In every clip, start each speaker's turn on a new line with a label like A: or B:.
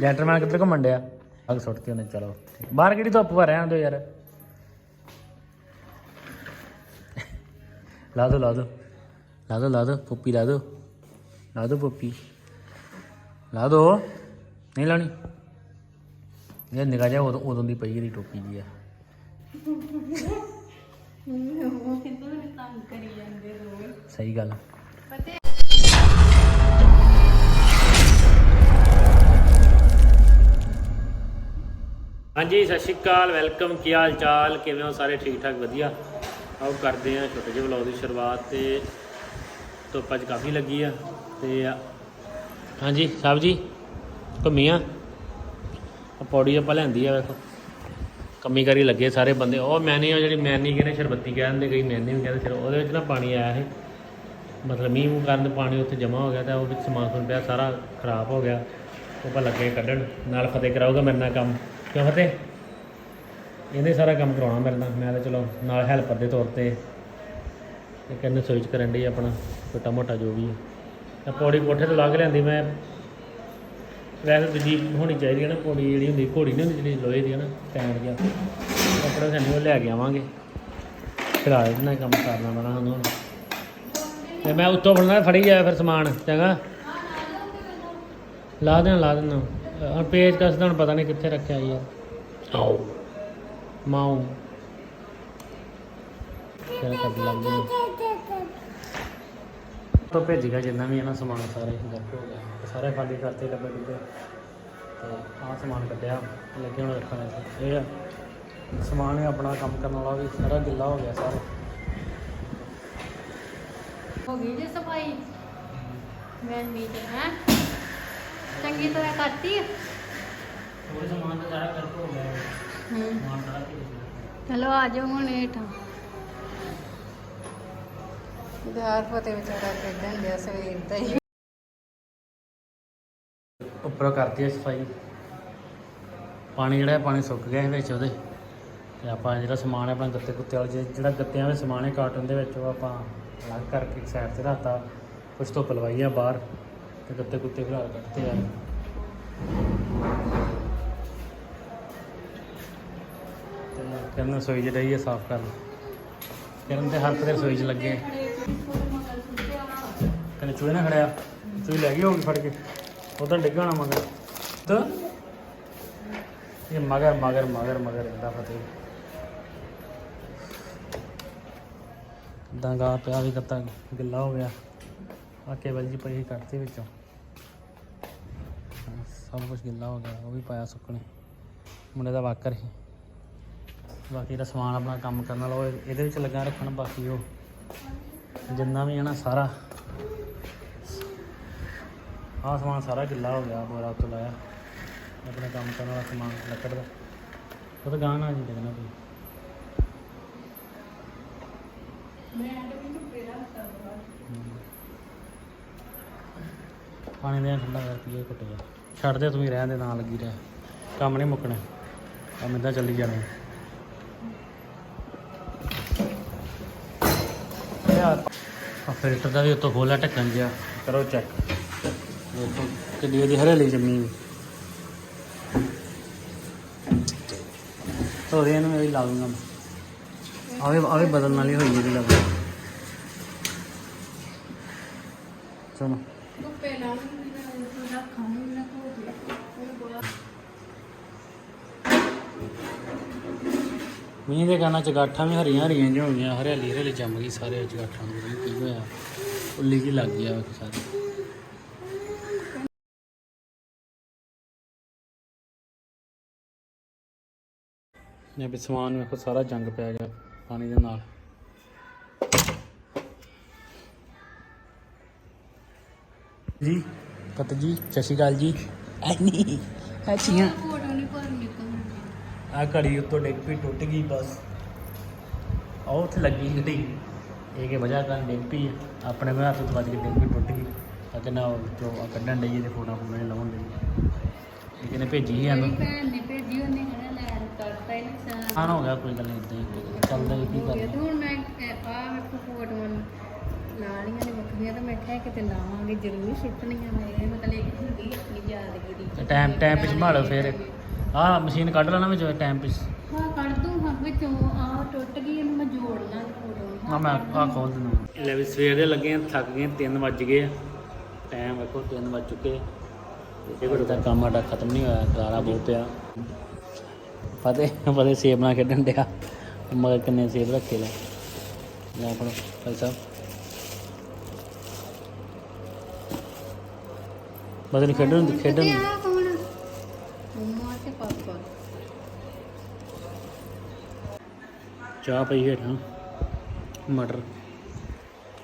A: Gentleman ਕਿੱਧਰ ਘੁੰਮਣ ਡਿਆ? ਅੱਗ ਸੁੱਟਤੀ ਉਹਨੇ ਚਲੋ। ਬਾਹਰ ਕਿਹੜੀ ਧੁੱਪ ਵਾ ਰਹਿਣ ਦਿਓ ਯਾਰ? ਲਾ ਦੋ ਲਾ ਦੋ। ਲਾ ਦੋ ਲਾ ਦੋ ਪੋਪੀ ਲਾ ਦੋ। ਲਾ ਦੋ ਪੋਪੀ। ਲਾ ਦੋ। ਨਹੀਂ ਲਾਣੀ ਇਹ ਨਿਗਾਹ ਜਾ ਉਦੋਂ ਉਦੋਂ ਦੀ ਪਈ ਇਹਦੀ ਟੋਪੀ ਜੀ ਆ। ਸਹੀ ਗੱਲ
B: ਪਤਾ
A: ਹਾਂਜੀ, ਸਤਿ ਸ਼੍ਰੀ ਅਕਾਲ, ਵੈਲਕਮ, ਕੀ ਹਾਲ ਚਾਲ? ਕਿਵੇਂ ਹੋ ਸਾਰੇ? ਠੀਕ ਠਾਕ, ਵਧੀਆ। ਆਓ ਕਰਦੇ ਆ ਛੋਟੇ ਜਿਹੇ ਵਲੌਗ ਦੀ ਸ਼ੁਰੂਆਤ ਤੇ ਧੁੱਪ ਅੱਜ ਕਾਫੀ ਲੱਗੀ ਆ ਤੇ ਹਾਂਜੀ, ਸਾਹਿਬ ਜੀ ਘੁੰਮੀਆਂ ਆ? ਪੌੜੀ ਆਪਾਂ ਲੈਂਦੀ ਆ, ਵੇਖੋ। ਕੰਮੀ ਕਰੀ ਲੱਗੇ ਸਾਰੇ ਬੰਦੇ। ਉਹ ਮੈਨੀ, ਉਹ ਜਿਹੜੀ ਮੈਨੀ ਕਹਿੰਦੇ, ਸ਼ਰਬੱਤੀ ਕਹਿੰਦੇ ਕਈ ਮੈਨੀ ਵੀ ਕਹਿੰਦੇ ਫਿਰ ਉਹਦੇ ਵਿੱਚ ਨਾ ਪਾਣੀ ਆਇਆ ਸੀ। ਮਤਲਬ ਮੀਂਹ ਮੂੰਹ ਕਾਰਨ ਪਾਣੀ ਉੱਥੇ ਜਮਾ ਹੋ ਗਿਆ ਤਾਂ ਉਹ ਵਿੱਚ ਸਮਾਨ ਸੁਣ ਪਿਆ, ਸਾਰਾ ਖਰਾਬ ਹੋ ਗਿਆ। ਉਹ ਆਪਾਂ ਲੱਗੇ ਕੱਢਣ। ਨਾਲ ਫਤਿਹ ਕਰਾਊਗਾ ਮੇਰੇ ਨਾਲ ਕੰਮ। ਕਿਉਂ ਫਤਿਹ? ਇਹਨੇ ਸਾਰਾ ਕੰਮ ਕਰਾਉਣਾ ਮੇਰੇ ਨਾਲ। ਮੈਂ ਤਾਂ ਚਲੋ ਨਾਲ ਹੈਲਪਰ ਦੇ ਤੌਰ ਤੇ ਤੇ ਕਹਿੰਦੇ ਸੋਚ ਕਰਨ ਦੀ ਆਪਣਾ, ਛੋਟਾ ਮੋਟਾ ਜੋ ਵੀ ਤਾਂ ਪੌੜੀ ਕੋਠੇ ਤੋਂ ਲਾ ਕੇ ਲਿਆਂਦੀ ਮੈਂ ਵੈਸੇ ਦੂਜੀ ਹੋਣੀ ਚਾਹੀਦੀ ਹੈ ਨਾ, ਪੌੜੀ ਜਿਹੜੀ ਹੁੰਦੀ, ਘੋੜੀ ਨਹੀਂ ਹੁੰਦੀ ਜਿਹੜੀ ਲੋਹੇ ਦੀ ਹੈ ਨਾ, ਸਟੈਂਡ ਜਿਹਾ ਕੱਪੜੇ ਸਾਨੂੰ ਲੈ ਕੇ ਆਵਾਂਗੇ। ਫਿਲਹਾਲ ਇਹਦੇ ਕੰਮ ਕਰਨਾ ਪੈਣਾ ਸਾਨੂੰ। ਤੇ ਮੈਂ ਉੱਤੋਂ ਫੜਨਾ, ਫੜੀ ਜਾਇਆ ਫਿਰ ਸਮਾਨ, ਚੰਗਾ। ਲਾ ਦੇਣਾ ਲਾ ਦੇਣਾ। ਹੁਣ ਪੇਜ ਕਸ ਦਾ ਹੁਣ ਪਤਾ ਨਹੀਂ ਕਿੱਥੇ ਰੱਖਿਆ ਯਾਰ। ਆਓ। ਮਾਉ ਕਿਆ ਕਰ ਲੱਗ ਤੋਂ ਭੇਜ ਗਿਆ ਜਿੰਨਾ ਵੀ ਹੈ ਨਾ ਸਮਾਨ ਸਾਰੇ ਗੱਟ ਹੋ ਗਿਆ ਸਾਰੇ ਖਾਲੀ ਕਰਤੇ ਡੱਬੇ ਡੁੱਬੇ। ਤੇ ਆਹ ਸਮਾਨ ਕੱਢਿਆ ਲੱਗੇ ਹੁਣ ਰੱਖਣ ਇਹ ਆ। ਸਮਾਨ ਹੈ ਆਪਣਾ ਕੰਮ ਕਰਨ ਵਾਲਾ ਵੀ ਸਾਰਾ ਗਿੱਲਾ ਹੋ ਗਿਆ ਸਾਰਾ।
B: ਹੋ ਗਈ ਜੇ ਸਫ਼ਾਈ? ਮੈਂ ਮੀਟ ਹੈ? ਚੰਗੀ ਤਰ੍ਹਾਂ ਕਰਤੀ
A: ਉਹ ਸਮਾਨ ਤਾਂ ਸਾਰਾ ਗੱਟ ਹੋ ਗਿਆ।
B: ਹੂੰ।
A: ਸਮਾਨ ਸਾਰਾ ਭੇਜ
B: ਚਲੋ ਆ ਜਾਓ ਹੁਣ ਹੇਠਾਂ ਦਾਰ ਫਤੇ ਵਿਚਾਰਾ ਖੇਡਣ ਦਿਆ ਸਵੇਰ ਦਾ ਹੀ।
A: ਉੱਪਰੋਂ ਕਰਤੀ ਹੈ ਸਫ਼ਾਈ। ਪਾਣੀ ਜਿਹੜਾ ਹੈ ਪਾਣੀ ਸੁੱਕ ਗਿਆ ਸੀ ਵਿੱਚ ਉਹਦੇ। ਤੇ ਆਪਾਂ ਜਿਹੜਾ ਸਮਾਨ ਹੈ ਆਪਣਾ ਗੱਤੇ ਕੁੱਤੇ ਵਾਲਾ ਜਿਹੜਾ- ਜਿਹੜਾ ਗੱਤਿਆਂ ਵਿੱਚ ਸਮਾਨ ਹੈ ਕਾਰਟਨ ਦੇ ਵਿੱਚ ਉਹ ਆਪਾਂ ਅਲੱਗ ਕਰਕੇ ਸਾਈਡ ਤੇ ਰੱਖਤਾ। ਕੁਝ ਧੁੱਪ ਲਵਾਈ ਆ ਬਾਹਰ। ਤੇ ਗੱਤੇ ਕੁੱਤੇ ਫਿਲਹਾਲ ਕੱਢਤੇ ਆ। ਕਰਨ ਰਸੋਈ ਜਿਹੜੀ ਹੈ ਸਾਫ਼ ਕਰ ਕਰਨ ਤੇ ਹਰ ਕਦੇ ਰਸੋਈ 'ਚ ਲੱਗੇ ਕਹਿੰਦੇ ਚੂਹੇ ਨਾ ਖੜਿਆ। ਚੂਹੀ ਲੈ ਗਈ ਹੋਗੀ ਫੜ ਕੇ। ਉਧਰ ਡਿੱਗਣਾ ਮਗਰ। ਤਾਂ ਇਹ ਮਗਰ ਮਗਰ ਮਗਰ ਮਗਰ ਇੰਦਾ ਫਤਿਹ ਦੰਗਾ ਪਿਆ ਵੀ ਕੱਤਾ ਗਿੱਲਾ ਹੋ ਗਿਆ। ਆ ਕੇਵਲ ਜੀ ਪਈ ਕੱਢਤੀ ਵਿੱਚੋਂ। ਸਭ ਕੁਝ ਗਿੱਲਾ ਹੋ ਗਿਆ ਉਹ ਵੀ ਪਾਇਆ ਸੁੱਕਣੇ। ਮੁੰਡੇ ਦਾ ਵਾਕਰ ਸੀ। ਬਾਕੀ ਦਾ ਸਮਾਨ ਆਪਣਾ ਕੰਮ ਕਰਨ ਵਾਲਾ ਉਹ ਇਹਦੇ ਵਿੱਚ ਲੱਗਾ ਰੱਖਣ ਬਾਕੀ ਉਹ। ਜਿੰਨਾ ਵੀ ਹੈ ਨਾ ਸਾਰਾ। ਆਹ ਸਮਾਨ ਸਾਰਾ ਗਿੱਲਾ ਹੋ ਗਿਆ ਬੋਰਾ ਉੱਤੇ ਲਾਇਆ। ਆਪਣੇ ਕੰਮ ਕਰਨ ਵਾਲਾ ਸਮਾਨ ਲੱਕੜ ਦਾ। ਉਹ ਤਾਂ ਗਾਣਾ ਨਹੀਂ ਦੇਖਣਾ ਕੋਈ। ਪਾਣੀ ਦੇ ਠੰਡਾ ਕਰ ਪੀਏ ਘੁੱਟ ਜਾ ਛੱਡ ਦੇ ਤੂੰ ਹੀ ਰਹਿਣ ਦੇ ਨਾਲ ਲੱਗੀ ਰਹਿ। ਕੰਮ ਨਹੀਂ ਮੁੱਕਣਾ। ਕੰਮ ਇਦਾਂ ਚੱਲੀ ਜਾਣਾ। ਯਾਰ ਆ ਫਿਲਟਰ ਦਾ ਵੀ ਉੱਤੋਂ ਖੋਲਿਆ ਢੱਕਣ ਜਿਹਾ। ਕਰੋ ਚੈੱਕ ਦੇਖੋ ਕਿੰਨੀ ਉਹਦੀ ਹਰੇਲੀ ਜੰਮੀ ਵੀ ਧੋਦੇ ਇਹਨੂੰ, ਇਹ ਲਾ ਦੂੰਗਾ ਮੈਂ। ਆਵੇ ਆਵੇ ਬਦਲਣ ਵਾਲੀ ਹੋਈ ਇਹਦੀ ਲੱਗ ਚਲੋ।
B: ਧੁੱਪੇ ਲਾ ਰੱਖਾਂਗੀ ਨਾ ਕੋਲ
A: ਮੀਂਹ ਦੇ ਕਾਰਨ ਚਗਾਠਾਂ ਵੀ ਹਰੀਆਂ ਹਰੀਆਂ ਜਿਹੀਆਂ ਹੋ ਗਈਆਂ ਹਰਿਆਲੀ ਹਰਿਆਲੀ ਜੰਮ ਗਈ ਸਾਰੇ ਚਗਾਠਾਂ ਨੂੰ ਪਤਾ ਨੀ ਕੀ ਹੋਇਆ। ਉੱਲੀ ਜੀ ਲੱਗ ਗਿਆ ਵੇਖੋ ਸਾਰੇ। ਇਹ ਵੀ ਸਮਾਨ ਵੇਖੋ ਸਾਰਾ ਜੰਗ ਪੈ ਗਿਆ ਪਾਣੀ ਦੇ ਨਾਲ। ਜੀ। ਪਤ ਜੀ ਸਤਿ ਸ਼੍ਰੀ ਅਕਾਲ ਜੀ। ਐ ਨਹੀਂ ਅੱਛੀਆਂ
B: ਫੋਟੋ ਨਹੀਂ ਪਰ ਨਿਕਲਣਾ
A: ਆ ਘੜੀ ਉੱਤੋਂ ਡਿੱਗ ਪਈ ਟੁੱਟ ਗਈ ਬਸ। ਆਹ ਉੱਥੇ ਲੱਗੀ ਘੜੀ। ਇਹ ਕੇ ਵਜ੍ਹਾ ਕਾਰਨ ਡਿੱਗ ਪਈ ਆ। ਆਪਣੇ ਮੈਂ ਹੱਥ ਤੋਂ ਵੱਜ ਕੇ ਡਿੱਗ ਪਈ ਟੁੱਟ ਗਈ। ਤਾਂ ਕਿ ਨਾ ਉਹ ਜੋ ਆ ਕੱਢਣ ਡਈ ਇਹਦੇ ਫੋਟੋ ਫੋਟੋ ਲਾਉਣ ਡਈ ਇਹ ਕਿਨੇ ਭੇਜੀ ਸੀ ਸਾਨੂੰ।
B: ਭੈਣ ਨੇ ਭੇਜੀ ਉਹਨੇ ਕਹਿੰਦਾ ਲੈ ਕਰਤਾ ਹੀ ਨੁਕਸਾਨ
A: ਆਨ ਹੋ ਗਿਆ ਕੋਈ ਗੱਲ ਨਹੀਂ ਇਦਾਂ ਹੀ ਚੱਲਦਾ ਹੀ ਕੀ
B: ਹੋ
A: ਕਰਨਾ।
B: ਹੁਣ ਮੈਂ ਆ ਮੇਰੇ ਕੋ ਫੋਟੋਆਂ ਲਾਣੀਆਂ ਨੇ ਵੱਖਰੀਆਂ ਤਾਂ ਮੈਂ ਕਿਹਾ ਕਿਤੇ ਲਾਵਾਂਗੇ ਜ਼ਰੂਰ ਸੁੱਟਣੀਆਂ ਨੇ। ਇਹ ਮਤਲਬ ਇੱਕ ਹੁੰਦੀ ਆਪਣੀ ਯਾਦਗਿਰੀ
A: ਟਾਈਮ ਟਾਈਮ ਪਿਛ ਮਾਰੋ ਫਿਰ। ਆਹ ਮਸ਼ੀਨ ਕੱਢ ਲੈਣਾ ਵਿੱਚ ਟਾਈਮ ਪਿਛ
B: ਹਾਂ ਕੱਢ ਦੂੰ ਹਾਂ ਵਿੱਚੋਂ ਆ ਟੁੱਟ ਗਈ ਇਹਨੂੰ ਮੈਂ ਜੋੜ ਲਾਂ ਫੋਟੋ।
A: ਆ ਮੈਂ ਆ ਖੋਲ ਦਿੰਦਾ। ਲੈ ਵੀ ਸਵੇਰ ਦੇ ਲੱਗੇ ਆ ਥੱਕ ਗਏ 3 ਵੱਜ ਗਏ ਟਾਈਮ ਵੇਖੋ 3 ਵੱਜ ਚੁੱਕੇ ਆ। ਤੇ ਇਹ ਤਾਂ ਕੰਮ ਸਾਡਾ ਖਤਮ ਨਹੀਂ ਹੋਇਆ ਗਾਰਾ ਬਹੁਤ ਪਿਆ ਫਤਿਹ ਫਤਿਹ ਸੇਬ ਨਾਲ ਖੇਡਣ ਡਿਆ। ਮਗਰ ਕਿੰਨੇ ਸੇਬ ਰੱਖੇ ਲੈ। ਲੈ ਆਪਣਾ ਭਾਈ ਸਾਹਿਬ। ਬਦਲ ਖੇਡਣ ਖੇਡਣ
B: ਆ ਕੌਣ ਮੰਮਾ ਤੇ ਪਾਪਾ
A: ਚਾਹ ਪਈ ਹੇਠਾਂ। ਮਟਰ।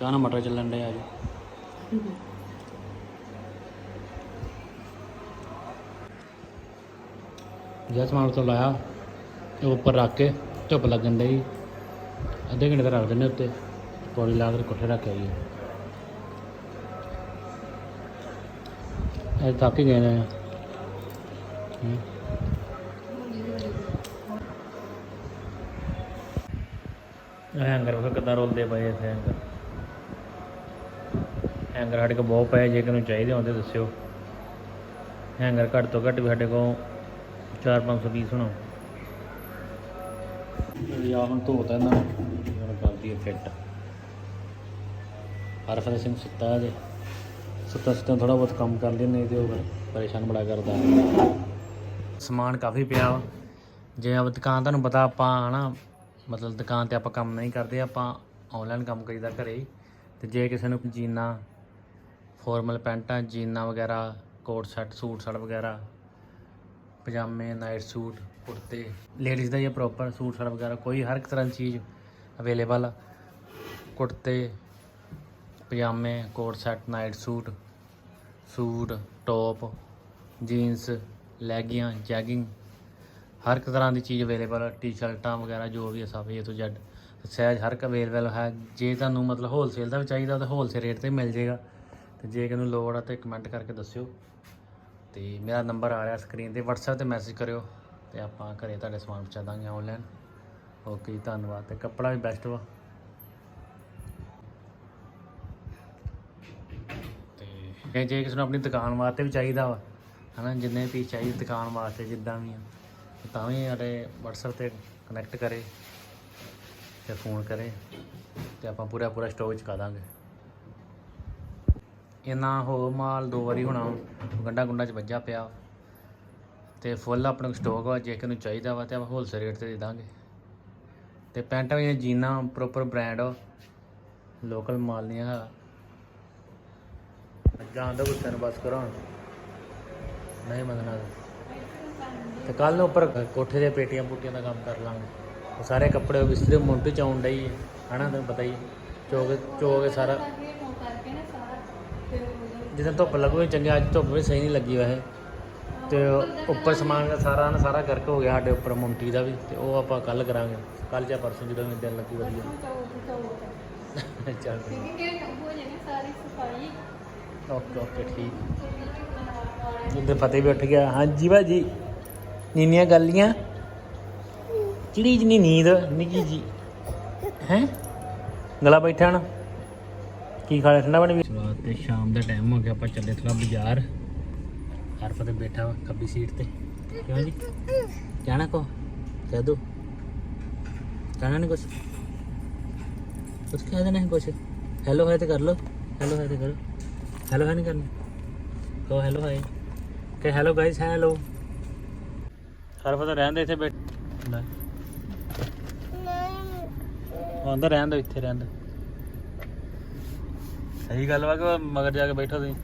A: ਚਾਹ ਨਾਲ ਮਟਰ ਚੱਲਣ ਡਿਆ ਅੱਜ। ਜਿਆ ਸਮਾਨ ਤੋਂ ਲਾਇਆ ਤੇ ਉੱਪਰ ਰੱਖ ਕੇ ਧੁੱਪ ਲੱਗਣ ਡਈ। ਅੱਧੇ ਘੰਟੇ ਤੱਕ ਰੱਖ ਦਿੰਦੇ ਉੱਤੇ। ਪੌੜੀ ਲਾ ਕੇ ਕੋਠੇ ਰੱਖ ਆਈਏ। ਇਹ ਥੱਕ ਹੀ ਗਏ ਨੇ। ਹੈਂਗਰ ਵੇਖੋ ਕਿੱਦਾਂ ਰੋਲਦੇ ਪਏ ਇੱਥੇ ਹੈਂਗਰ। ਹੈਂਗਰ ਸਾਡੇ ਕੋਲ ਬਹੁਤ ਪਏ ਜੇ ਕਿਨੂੰ ਚਾਹੀਦੇ ਹੁੰਦੇ ਦੱਸਿਓ। ਹੈਂਗਰ ਘੱਟ ਤੋਂ ਘੱਟ ਵੀ ਸਾਡੇ ਕੋਲ 4-500 ਪੀਸ ਹੋਣਾ। ਆ ਹੁਣ ਧੋਤਾ ਇਹਨਾਂ ਨੂੰ। ਹੁਣ ਕਰਦੀ ਹੈ ਫਿੱਟ। ਹਰਫਤ ਸਿੰਘ ਸੁੱਤਾ ਜੇ ਸੁੱਤਾ ਸੁੱਤਾ ਥੋੜਾ ਬਹੁਤ ਕੰਮ ਕਰ ਲੈਂਦੇ ਨਹੀਂ ਤੇ ਉਹ ਫਿਰ ਪਰੇਸ਼ਾਨ ਬੜਾ ਕਰਦਾ। ਸਮਾਨ ਕਾਫੀ ਪਿਆ ਵਾ। ਜੇ ਆਪ ਦੁਕਾਨ ਤੁਹਾਨੂੰ ਪਤਾ ਆਪਾਂ ਹਨਾ, ਮਤਲਬ ਦੁਕਾਨ ਤੇ ਆਪਾਂ ਕੰਮ ਨਹੀਂ ਕਰਦੇ, ਆਪਾਂ ਆਨਲਾਈਨ ਕੰਮ ਕਰੀਦਾ ਘਰੇ ਹੀ। ਤੇ ਜੇ ਕਿਸੇ ਨੂੰ ਜੀਨਾ ਫਾਰਮਲ ਪੈਂਟਾਂ, ਜੀਨਾ ਵਗੈਰਾ, ਕੋਟ ਸੈੱਟ, ਸੂਟ ਸੜ ਵਗੈਰਾ, ਪਜਾਮੇ ਨਾਈਟ ਸੂਟ ਕੁੜਤੇ ਲੇਡੀਜ਼ ਦਾ ਹੀ ਪ੍ਰੋਪਰ ਸੂਟ ਸੜ ਵਗੈਰਾ, ਕੋਈ ਹਰ ਇੱਕ ਤਰ੍ਹਾਂ ਦੀ ਚੀਜ਼ ਅਵੇਲੇਬਲ ਆ। ਕੁੜਤੇ ਪਜਾਮੇ, coat set, night suit suit, top, jeans, ਲੈਗੀਆਂ, jegging, ਹਰ ਇੱਕ ਤਰ੍ਹਾਂ ਦੀ ਚੀਜ਼ ਅਵੇਲੇਬਲ ਹੈ ਟੀ-ਸ਼ਰਟਾਂ ਵਗੈਰਾ ਜੋ ਵੀ ਹੈ ਸਭ A ਤੋਂ Z ਸਾਈਜ਼ ਹਰ ਇੱਕ ਅਵੇਲੇਬਲ ਹੈ। ਜੇ ਤੁਹਾਨੂੰ ਮਤਲਬ ਹੋਲਸੇਲ ਦਾ ਵੀ ਚਾਹੀਦਾ, ਤਾਂ ਹੋਲਸੇਲ ਰੇਟ ਤੇ ਮਿਲ ਜਾਏਗਾ। ਤੇ ਜੇ ਕਿਸੇ ਲੋੜ ਆ, ਤੇ ਕਮੈਂਟ ਕਰਕੇ ਦੱਸਿਓ। ਤੇ ਮੇਰਾ ਨੰਬਰ ਆ ਰਿਹਾ ਸਕਰੀਨ ਤੇ, WhatsApp ਤੇ ਮੈਸੇਜ ਕਰਿਓ। ਤੇ ਆਪਾਂ ਘਰੇ ਤੁਹਾਡੇ ਸਮਾਨ ਪਹੁੰਚਾ ਦਾਂਗੇ ਆਨਲਾਈਨ ਓਕੇ ਜੀ, ਧੰਨਵਾਦ। ਤੇ ਕੱਪੜਾ ਵੀ ਬੈਸਟ ਵਾ। ਤੇ ਜੇ ਕਿਸੇ ਨੂੰ ਆਪਣੀ ਦੁਕਾਨ ਵਾਸਤੇ ਵੀ ਚਾਹੀਦਾ ਵਾ, ਹਨਾ, ਜਿੰਨੇ ਪੀਸ ਚਾਹੀਦੇ ਦੁਕਾਨ ਵਾਸਤੇ, ਜਿੱਦਾਂ ਵੀ ਆ, ਤਾਂ ਵੀ ਸਾਡੇ WhatsApp ਤੇ ਕਨੈਕਟ ਕਰੇ ਤੇ ਫੋਨ ਕਰੇ ਤੇ ਆਪਾਂ ਪੂਰਾ ਪੂਰਾ ਸਟੋਕ ਚੁਕਾ ਦਾਂਗੇ। ਇਹਨਾਂ ਹੋ ਮਾਲ ਦੋ ਵਾਰੀ ਹੋਣਾ ਗੰਡਾ ਗੁੰਡਾ ਚ ਵੱਜਾ ਪਿਆ ਤੇ ਫੁੱਲ ਆਪਣਾ ਕੋਲ ਸਟਾਕ ਵਾ, ਜੇ ਕਿਸੇ ਨੂੰ ਚਾਹੀਦਾ ਵਾ ਤੇ ਆਪਾਂ ਹੋਲਸੇਲ ਰੇਟ ਤੇ ਦੇ ਦਾਂਗੇ। ਤੇ ਪੈਂਟਾਂ ਵੀ ਜੀਨਾਂ ਪ੍ਰੋਪਰ ਬ੍ਰਾਂਡ ਲੋਕਲ ਮਾਲ ਨਹੀਂ ਹੈਗਾ। ਜਾਣ ਦਾ ਗੁੱਸੇ ਨੂੰ ਬਸ ਕਰੋ ਹੁਣ। ਨਹੀਂ ਮੰਨਣਾ ਤੇ। ਕੱਲ ਨੂੰ ਉੱਪਰ ਕੋਠੇ ਦੇ ਪੇਟੀਆਂ ਪੂਟੀਆਂ ਦਾ ਕੰਮ ਕਰ ਲਾਂਗੇ। ਉਹ ਸਾਰੇ ਕੱਪੜੇ ਬਿਸਤਰੇ ਮੁੰਟ ਚ ਆਉਣ ਡਈ ਹੈ ਹਨਾ ਤੁਹਾਨੂੰ ਪਤਾ ਹੀ ਹੈ। ਚੋਗ ਚੋਗ ਸਾਰਾ
B: ਨਾ
A: ਜਿੱਦਾਂ ਧੁੱਪ ਲੱਗੂਗੀ ਚੰਗਾ ਅੱਜ ਧੁੱਪ ਵੀ ਸਹੀ ਨਹੀਂ ਲੱਗੀ ਵੈਸੇ। ਤੇ ਉੱਪਰ ਸਮਾਨ ਦਾ ਸਾਰਾ ਨਾ ਸਾਰਾ ਗਰਕ ਹੋ ਗਿਆ ਸਾਡੇ ਉੱਪਰ ਮੁੰਟੀ ਦਾ ਵੀ। ਤੇ ਉਹ ਆਪਾਂ ਕੱਲ ਕਰਾਂਗੇ। ਕੱਲ ਜਾਂ ਪਰਸੋਂ ਜਦੋਂ ਵੀ ਦਿਨ ਲੱਗੀ ਵਧੀਆ। ਚੱਲ। ਓਕੇ ਓਕੇ, ਠੀਕ। ਜਿੱਦੇ ਫਤਿਹ ਵੀ ਉੱਠ ਗਿਆ। ਹਾਂਜੀ ਭਾਜੀ, ਨੀਨੀਆਂ ਗੱਲੀਆਂ। ਚਿੜੀ ਜਿਨੀ ਨੀਂਦ? ਨਿੱਕੀ ਜੀ। ਹੈ? ਗਲਾ ਬੈਠਾ ਨਾ ਕੀ ਖਾ ਲਿਆ? ਠੰਡਾ ਪਾਣੀ ਸਵਾਦ ਤੇ ਸ਼ਾਮ ਦਾ ਟਾਈਮ ਹੋ ਗਿਆ। ਆਪਾਂ ਚੱਲੇ ਥੋੜਾ ਬਾਜ਼ਾਰ। ਹਰ ਫਤਿਹ ਬੈਠਾ ਵਾ, ਖੱਬੀ ਸੀਟ ਤੇ। ਕਿਉਂ ਜੀ? ਜਾਣਾ ਕੋ? ਕਹਿ ਦੋ। ਕਹਿਣਾ ਨਹੀਂ ਕੁਛ? ਕੁਛ ਕਹਿ ਦੇਣਾ ਕੁਛ? ਹੈਲੋ ਹੈ ਤੇ ਕਰ ਲੋ ਹੈਲੋ ਹੈ ਤੇ ਕਰੋ ਹੈਲੋ ਹੈ ਨਹੀਂ ਕਰਨੀ ਕਹੋ ਹੈਲੋ ਹਾਈ ਕਿ ਹੈਲੋ ਗਾਇਸ ਹੈਲੋ ਹਰ ਫਤਿਹ ਰਹਿੰਦੇ ਇੱਥੇ ਬੈਠ ਲੈ। ਉਹ ਅੰਦਰ ਰਹਿਣ ਦੋ ਇੱਥੇ ਰਹਿਣ ਦੋ ਸਹੀ ਗੱਲ ਵਾ ਕਿ ਮਗਰ ਜਾ ਕੇ ਬੈਠੋ ਤੁਸੀਂ?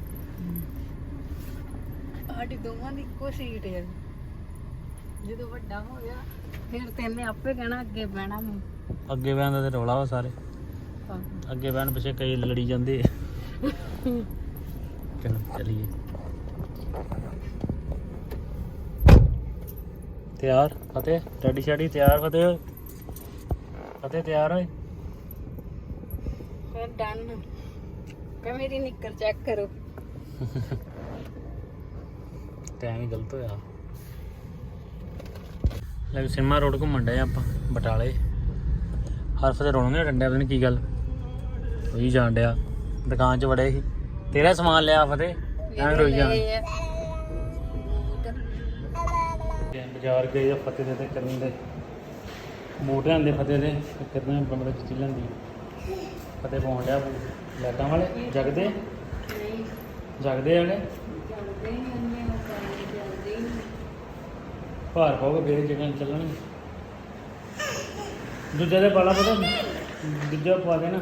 B: ਸਾਡੀ ਦੋਵਾਂ ਦੀ ਇੱਕੋ ਸੀਟ ਹੈ ਜਦੋਂ ਵੱਡਾ ਹੋ ਗਿਆ ਫਿਰ ਤੈਨੇ ਆਪੇ ਕਹਿਣਾ ਅੱਗੇ ਬਹਿਣਾ ਮੈਂ
A: ਅੱਗੇ ਬਹਿਣ ਦਾ ਤੇ ਰੌਲਾ ਵਾ ਸਾਰੇ। ਅੱਗੇ ਬਹਿਣ ਪਿੱਛੇ ਕਈ ਲੜੀ ਜਾਂਦੇ ਚਲੋ ਚਲੀਏ। ਤਿਆਰ? ਫਤਿਹ। ਟੱਡੀ ਛਾੜੀ ਤਿਆਰ ਫਤਿਹ। ਫਤਿਹ ਤਿਆਰ ਹੋਏ
B: ਫਿਰ ਡਨ ਕਹ ਮੇਰੀ ਨਿੱਕਰ ਚੈੱਕ ਕਰੋ।
A: ਟਾਈਮ ਹੀ ਗਲਤ ਹੋਇਆ। ਲੈ ਸਿਨੇਮਾ ਰੋਡ ਘੁੰਮਣ ਡਏ ਆਪਾਂ ਬਟਾਲੇ। ਹਰ ਫਤੇ ਰੋਣਗੇ ਡੰਡੇ ਪਤਾ ਨੀ ਕੀ ਗੱਲ। ਰੋਈ ਜਾਣ ਡਿਆ। ਦੁਕਾਨ 'ਚ ਵੜੇ ਸੀ। ਤੇਰਾ ਸਮਾਨ ਲਿਆ ਫਤਿਹ ਐਂ ਰੋਈ ਜਾਣ। ਬਾਜ਼ਾਰ ਗਏ ਆ ਫਤਿਹ ਦੇ ਤੇ ਕਰਨ ਦੇ। ਬੂਟ ਲਿਆਂਦੇ ਫਤਿਹ ਦੇ ਕਰਨ ਬੰਬਰ ਚ ਲੈਂਦੀ ਫਤਿਹ ਪਾਉਣ ਬੂਟ ਲੈਟਾਂ ਵਾਲੇ ਜਗਦੇ
B: ਨਹੀਂ।
A: ਜਗਦੇ
B: ਨਹੀਂ
A: ਭਾਰ ਪਾਓਗੇ ਫੇਰ ਜਗ੍ਹਾ ਚੱਲਣਗੇ ਦੂਜੇ ਦੇ ਪਾਲਾ ਪਤਾ। ਦੂਜਾ ਪਾ ਦੇਣਾ।